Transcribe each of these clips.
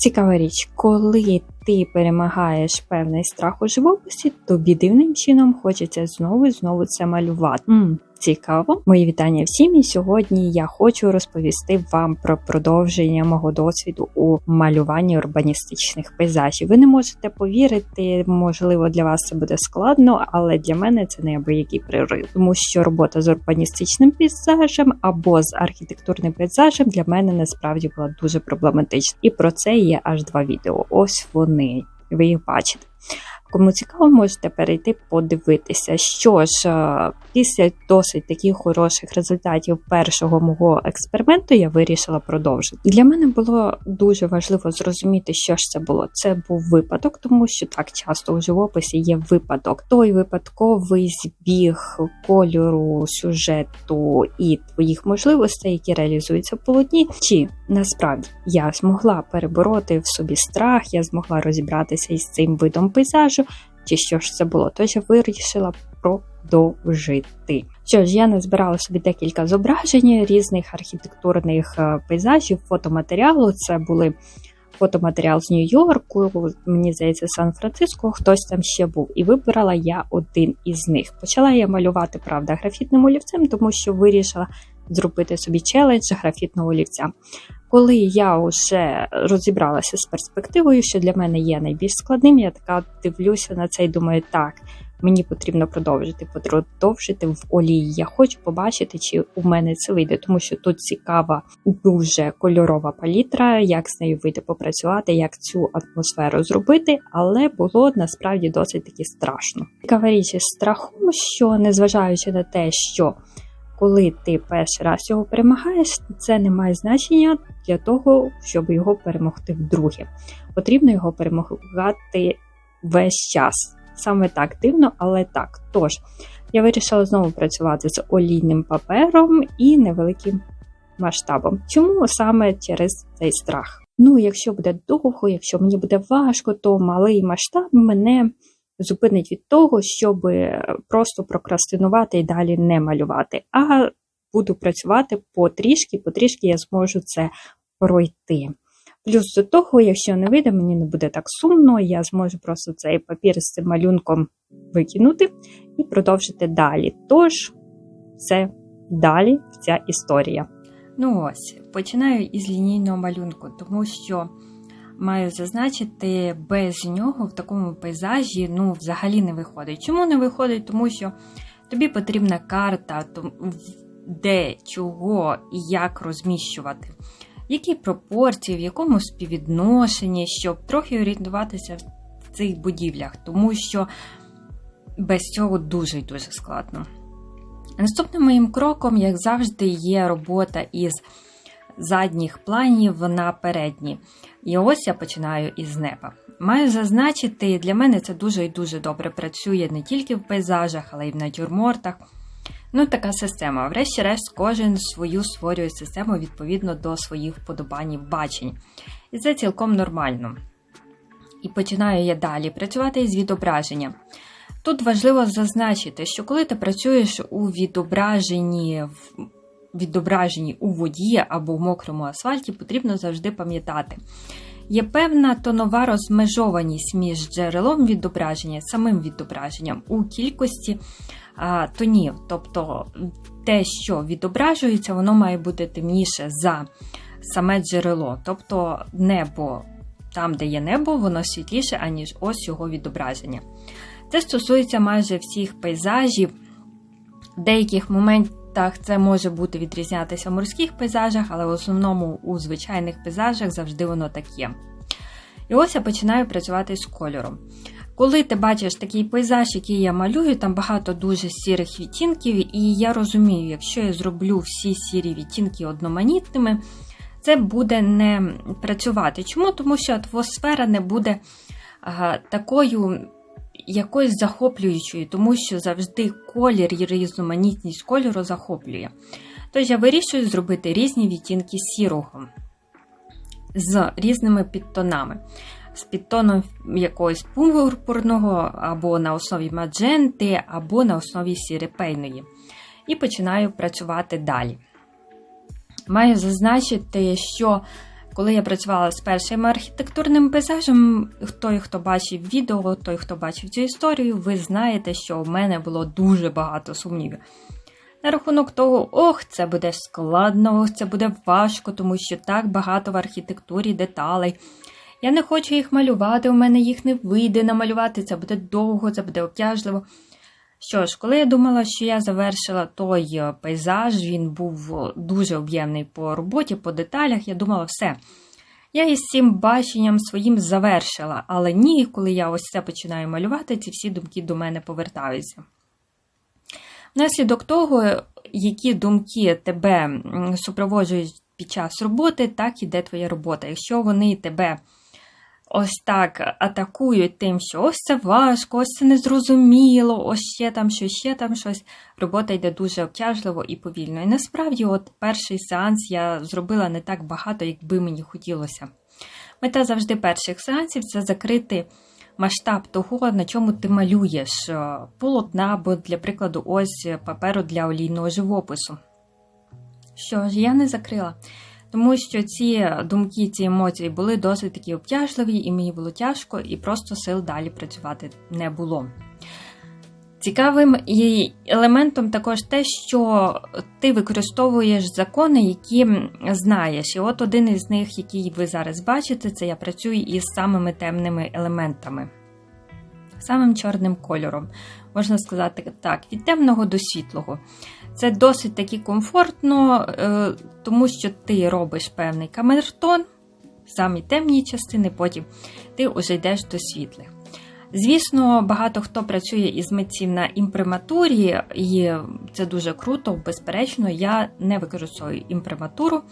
Цікава річ, коли ти перемагаєш певний страх у живописі, тобі дивним чином хочеться знову і знову це малювати. м Цікаво, мої вітання всім. І сьогодні я хочу розповісти вам про продовження мого досвіду у малюванні урбаністичних пейзажів. Ви не можете повірити, можливо, для вас це буде складно, але для мене це неабиякий прорив, тому що робота з урбаністичним пейзажем або з архітектурним пейзажем для мене насправді була дуже проблематична. І про це є аж два відео. Ось вони. Ви їх бачите. Кому цікаво, можете перейти подивитися. Що ж, е, після досить таких хороших результатів першого мого експерименту я вирішила продовжити. Для мене було дуже важливо зрозуміти, що ж це було. Це був випадок, тому що так часто у живописі є випадок. Той випадковий збіг кольору, сюжету і твоїх можливостей, які реалізуються в полотні. Чи насправді я змогла перебороти в собі страх, я змогла розібратися із цим видом пейзажу чи що ж це було. Тож я вирішила продовжити. Що ж, я назбирала собі декілька зображень різних архітектурних е, пейзажів, фотоматеріалу. Це були фотоматеріал з Нью-Йорку, мені здається, Сан-Франциско, хтось там ще був. І вибрала я один із них. Почала я малювати, правда, графітним олівцем, тому що вирішила зробити собі челендж графітного олівця. Коли я вже розібралася з перспективою, що для мене є найбільш складним, я така дивлюся на це і думаю, так, мені потрібно продовжити, продовжити в олії. Я хочу побачити, чи у мене це вийде, тому що тут цікава, дуже кольорова палітра, як з нею вийде попрацювати, як цю атмосферу зробити, але було насправді досить таки страшно. Цікава річ із страхом, що незважаючи на те, що коли ти перший раз його перемагаєш, це не має значення для того, щоб його перемогти вдруге. Потрібно його перемагати весь час. Саме так дивно, але так. Тож, я вирішила знову працювати з олійним папером і невеликим масштабом. Чому саме через цей страх? Ну, якщо буде довго, якщо мені буде важко, то малий масштаб мене зупинить від того, щоб просто прокрастинувати і далі не малювати. А буду працювати потрішки, потрішки я зможу це пройти. Плюс до того, якщо не вийде, мені не буде так сумно, я зможу просто цей папір з цим малюнком викинути і продовжити далі. Тож, це далі ця історія. Ну ось, починаю із лінійного малюнку, тому що маю зазначити, без нього в такому пейзажі ну, взагалі не виходить. Чому не виходить? Тому що тобі потрібна карта, де, чого і як розміщувати, які пропорції, в якому співвідношенні, щоб трохи орієнтуватися в цих будівлях, тому що без цього дуже і дуже складно. Наступним моїм кроком, як завжди, є робота із задніх планів на передні. І ось я починаю із неба. Маю зазначити, для мене це дуже і дуже добре працює не тільки в пейзажах, але й в натюрмортах. Ну, така система. Врешті-решт, кожен свою створює систему відповідно до своїх вподобань і бачень. І це цілком нормально. І починаю я далі працювати із відображенням. Тут важливо зазначити, що коли ти працюєш у відображенні відображенні у воді або в мокрому асфальті, потрібно завжди пам'ятати. Є певна тонова розмежованість між джерелом відображення, самим відображенням у кількості а, тонів. Тобто те, що відображується, воно має бути темніше за саме джерело. Тобто небо, там, де є небо, воно світліше, аніж ось його відображення. Це стосується майже всіх пейзажів, деяких моментів так, це може бути відрізнятися в морських пейзажах, але в основному у звичайних пейзажах завжди воно так є. І ось я починаю працювати з кольором. Коли ти бачиш такий пейзаж, який я малюю, там багато дуже сірих відтінків, і я розумію, якщо я зроблю всі сірі відтінки одноманітними, це буде не працювати. Чому? Тому що атмосфера не буде а, такою якоюсь захоплюючою, тому що завжди колір і різноманітність кольору захоплює. Тож я вирішую зробити різні відтінки сірого з різними підтонами. З підтоном якогось пурпурного, або на основі мадженти, або на основі сірепейної. І починаю працювати далі. Маю зазначити, що Коли я працювала з першим архітектурним пейзажем, той, хто бачив відео, той, хто бачив цю історію, ви знаєте, що в мене було дуже багато сумнівів. На рахунок того, ох, це буде складно, це буде важко, тому що так багато в архітектурі деталей. Я не хочу їх малювати, у мене їх не вийде намалювати, це буде довго, це буде обтяжливо. Що ж, коли я думала, що я завершила той пейзаж, він був дуже об'ємний по роботі, по деталях, я думала, все. Я із цим баченням своїм завершила, але ні, коли я ось це починаю малювати, ці всі думки до мене повертаються. Внаслідок того, які думки тебе супроводжують під час роботи, так іде твоя робота. Якщо вони тебе ось так атакують тим, що ось це важко, ось це незрозуміло, ось ще там щось, ще там щось, робота йде дуже обтяжливо і повільно. І насправді, от перший сеанс я зробила не так багато, як би мені хотілося. Мета завжди перших сеансів це закрити масштаб того, на чому ти малюєш е, полотна або, для прикладу, ось паперу для олійного живопису. Що ж, я не закрила, тому що ці думки, ці емоції були досить такі обтяжливі, і мені було тяжко, і просто сил далі працювати не було. Цікавим елементом також те, що ти використовуєш закони, які знаєш. І от один із них, який ви зараз бачите, це я працюю із самими темними елементами, самим чорним кольором. Можна сказати так, від темного до світлого. Це досить таки комфортно, е, тому що ти робиш певний камертон, самі темні частини, потім ти вже йдеш до світлих. Звісно, багато хто працює із митців на імприматурі, і це дуже круто, безперечно, я не використовую імприматуру.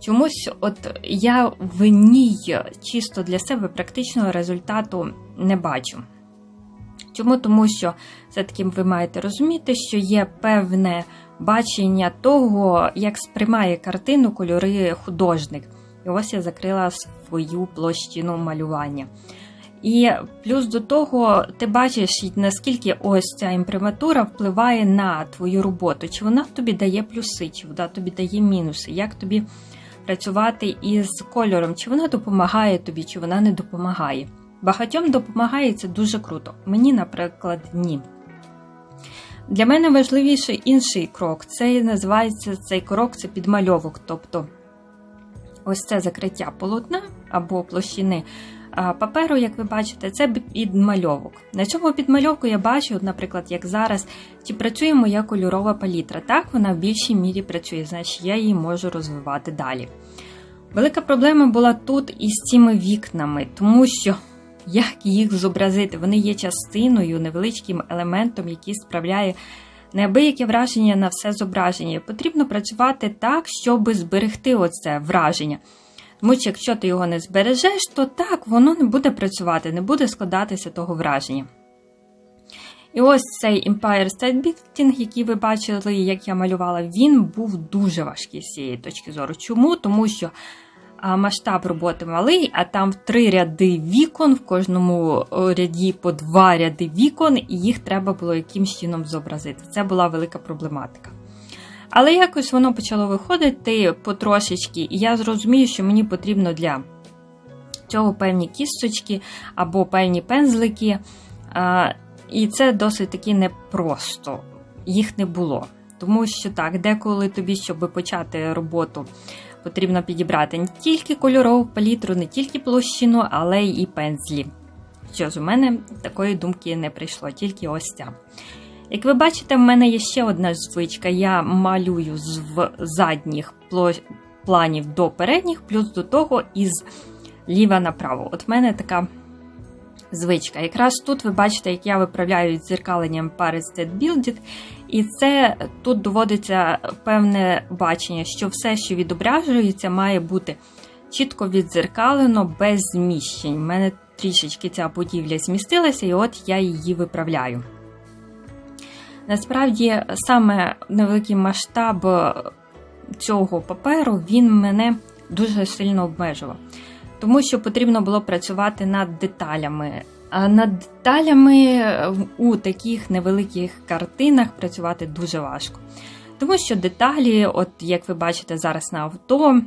Чомусь, от я в ній чисто для себе практичного результату не бачу. Чому? Тому що все-таки ви маєте розуміти, що є певне бачення того, як сприймає картину кольори художник. І ось я закрила свою площину малювання. І плюс до того, ти бачиш, наскільки ось ця імприматура впливає на твою роботу, чи вона тобі дає плюси, чи вона тобі дає мінуси, як тобі працювати із кольором, чи вона допомагає тобі, чи вона не допомагає. Багатьом допомагає це дуже круто. Мені, наприклад, ні. Для мене важливіший інший крок. Це називається цей крок це підмальовок. Тобто ось це закриття полотна або площини паперу, як ви бачите, це підмальовок. На цьому підмальовку я бачу, наприклад, як зараз, чи працює моя кольорова палітра. Так, вона в більшій мірі працює, значить я її можу розвивати далі. Велика проблема була тут із цими вікнами, тому що як їх зобразити? Вони є частиною, невеличким елементом, який справляє неабияке враження на все зображення. Потрібно працювати так, щоб зберегти оце враження. Тому що якщо ти його не збережеш, то так, воно не буде працювати, не буде складатися того враження. І ось цей Empire State Building, який ви бачили, як я малювала, він був дуже важкий з цієї точки зору. Чому? Тому що масштаб роботи малий, а там три ряди вікон, в кожному ряді по два ряди вікон, і їх треба було якимсь чином зобразити. Це була велика проблематика. Але якось воно почало виходити потрошечки, і я зрозумію, що мені потрібно для цього певні кісточки або певні пензлики. І це досить таки непросто, їх не було. Тому що так, деколи тобі, щоб почати роботу, потрібно підібрати не тільки кольорову палітру, не тільки площину, але й пензлі. Що ж, у мене такої думки не прийшло, тільки ось ця. Як ви бачите, в мене є ще одна звичка. Я малюю з задніх планів до передніх, плюс до того із ліва направо. От в мене така звичка. Якраз тут ви бачите, як я виправляю дзеркаленням пари State Builded, і це тут доводиться певне бачення, що все, що відображується, має бути чітко віддзеркалено без зміщень. У мене трішечки ця будівля змістилася, і от я її виправляю. Насправді, саме невеликий масштаб цього паперу він мене дуже сильно обмежував, тому що потрібно було працювати над деталями. Над деталями у таких невеликих картинах працювати дуже важко. Тому що деталі, от як ви бачите зараз на авто,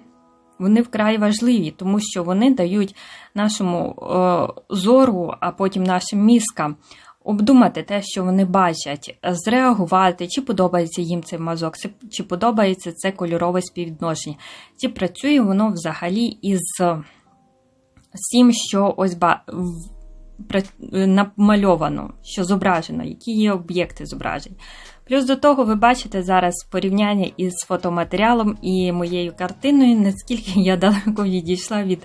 Вони вкрай важливі, тому що вони дають нашому е, зору, а потім нашим мізкам обдумати те, що вони бачать, зреагувати, чи подобається їм цей мазок, чи подобається це кольорове співвідношення, чи працює воно взагалі із всім, що ось ба намальовано, що зображено, які є об'єкти зображень. Плюс до того, ви бачите зараз порівняння із фотоматеріалом і моєю картиною, наскільки я далеко відійшла від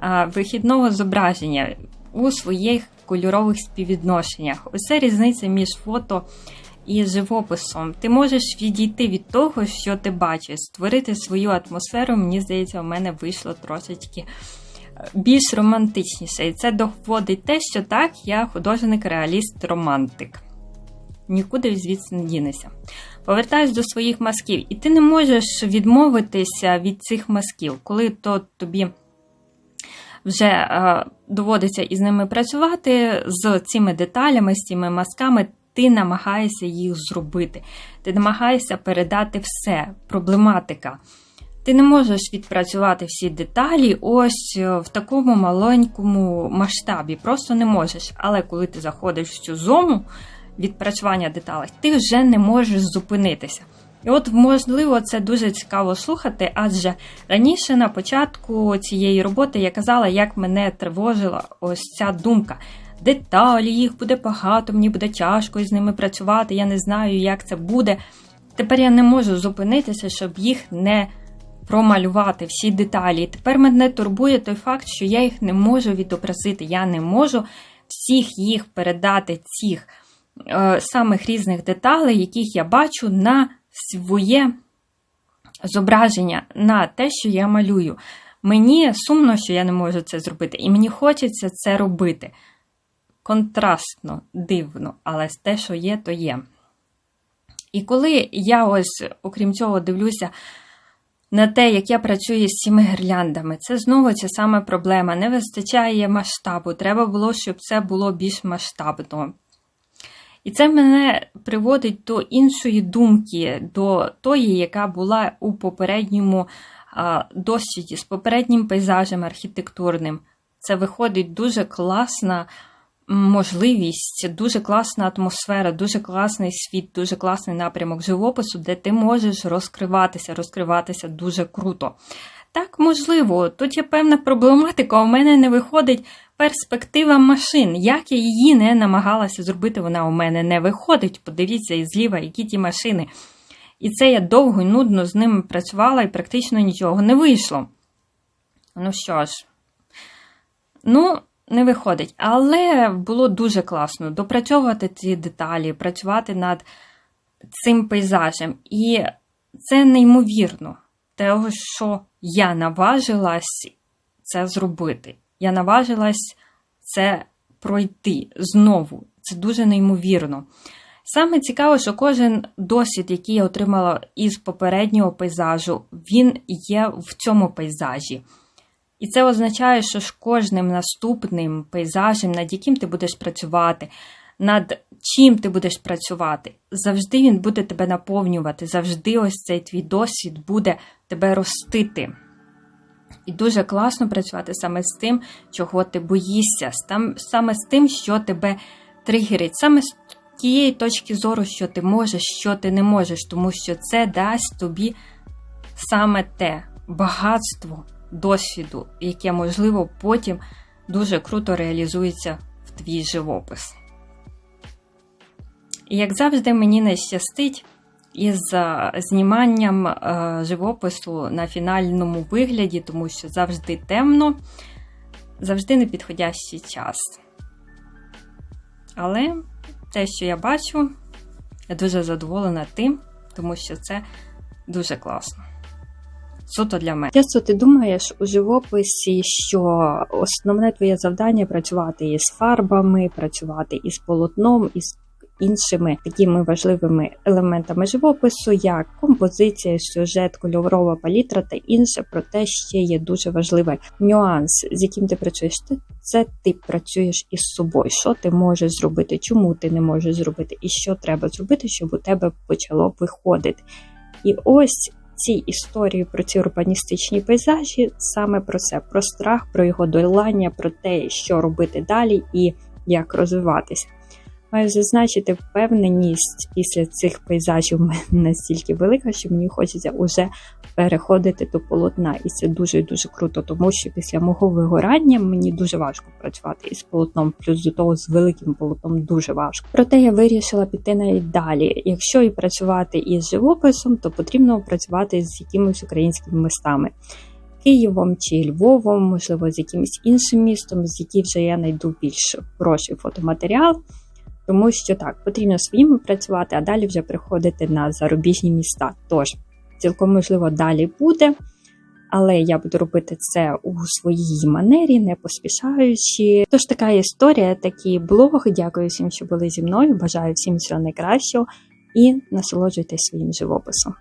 а, вихідного зображення у своїх кольорових співвідношеннях. Ось різниця між фото і живописом. Ти можеш відійти від того, що ти бачиш, створити свою атмосферу, мені здається, у мене вийшло трошечки більш романтичніше. І це доводить те, що так, я художник-реаліст-романтик. Нікуди звідси не дінешся. Повертаюсь до своїх мазків, і ти не можеш відмовитися від цих мазків, коли то тобі вже е, доводиться із ними працювати з цими деталями, з цими мазками. Ти намагаєшся їх зробити. Ти намагаєшся передати все, проблематика. Ти не можеш відпрацювати всі деталі ось е, в такому маленькому масштабі. Просто не можеш. Але коли ти заходиш в цю зону відпрацювання деталей, ти вже не можеш зупинитися. І от, можливо, це дуже цікаво слухати, адже раніше на початку цієї роботи я казала, як мене тривожила ось ця думка. Деталі, їх буде багато, мені буде тяжко з ними працювати, я не знаю, як це буде. Тепер я не можу зупинитися, щоб їх не промалювати всі деталі. І тепер мене турбує той факт, що я їх не можу відобразити. Я не можу всіх їх передати, цих е, самих різних деталей, яких я бачу на своє зображення, на те, що я малюю. Мені сумно, що я не можу це зробити, і мені хочеться це робити. Контрастно, дивно, але те, що є, то є. І коли я ось, окрім цього, дивлюся на те, як я працюю з цими гірляндами. Це знову ця саме проблема. Не вистачає масштабу. Треба було, щоб це було більш масштабно. І це мене приводить до іншої думки, до тої, яка була у попередньому досвіді, з попереднім пейзажем архітектурним. Це виходить дуже класна можливість, дуже класна атмосфера, дуже класний світ, дуже класний напрямок живопису, де ти можеш розкриватися, розкриватися дуже круто. Так, можливо, тут є певна проблематика, у мене не виходить перспектива машин. Як я її не намагалася зробити, вона у мене не виходить. Подивіться і зліва, які ті машини. І це я довго і нудно з ними працювала і практично нічого не вийшло. Ну що ж, ну, не виходить. Але було дуже класно допрацьовувати ці деталі, працювати над цим пейзажем. І це неймовірно, того, що я наважилась це зробити. Я наважилась це пройти знову. Це дуже неймовірно. Саме цікаво, що кожен досвід, який я отримала із попереднього пейзажу, він є в цьому пейзажі. І це означає, що ж кожним наступним пейзажем, над яким ти будеш працювати, над чим ти будеш працювати, завжди він буде тебе наповнювати, завжди ось цей твій досвід буде тебе ростити. І дуже класно працювати саме з тим, чого ти боїшся, саме з тим, що тебе тригерить, саме з тієї точки зору, що ти можеш, що ти не можеш, тому що це дасть тобі саме те багатство досвіду, яке, можливо, потім дуже круто реалізується в твій живопис. І як завжди, мені не щастить із е, зніманням е, живопису на фінальному вигляді, тому що завжди темно, завжди непідходящий час. Але те, що я бачу, я дуже задоволена тим, тому що це дуже класно суто для мене. Часто ти думаєш у живописі, що основне твоє завдання працювати із фарбами, працювати із полотном, із іншими такими важливими елементами живопису, як композиція, сюжет, кольорова палітра та інше, проте ще є дуже важливий нюанс, з яким ти працюєш. Це ти працюєш із собою. Що ти можеш зробити, чому ти не можеш зробити, і що треба зробити, щоб у тебе почало виходити. І ось ці історії про ці урбаністичні пейзажі саме про це: про страх, про його долання, про те, що робити далі і як розвиватися. Маю зазначити, впевненість після цих пейзажів настільки велика, що мені хочеться уже переходити до полотна. І це дуже дуже круто, тому що після мого вигорання мені дуже важко працювати із полотном, плюс до того з великим полотном дуже важко. Проте я вирішила піти навіть далі. Якщо і працювати із живописом, то потрібно працювати з якимись українськими містами. Києвом чи Львовом, можливо, з якимось іншим містом, з яким вже я знайду більш хороший фотоматеріал. Тому що так, потрібно своїми працювати, а далі вже приходити на зарубіжні міста. Тож, цілком можливо, далі буде. Але я буду робити це у своїй манері, не поспішаючи. Тож така історія, такий блог. Дякую всім, що були зі мною. Бажаю всім всього найкращого і насолоджуйтесь своїм живописом.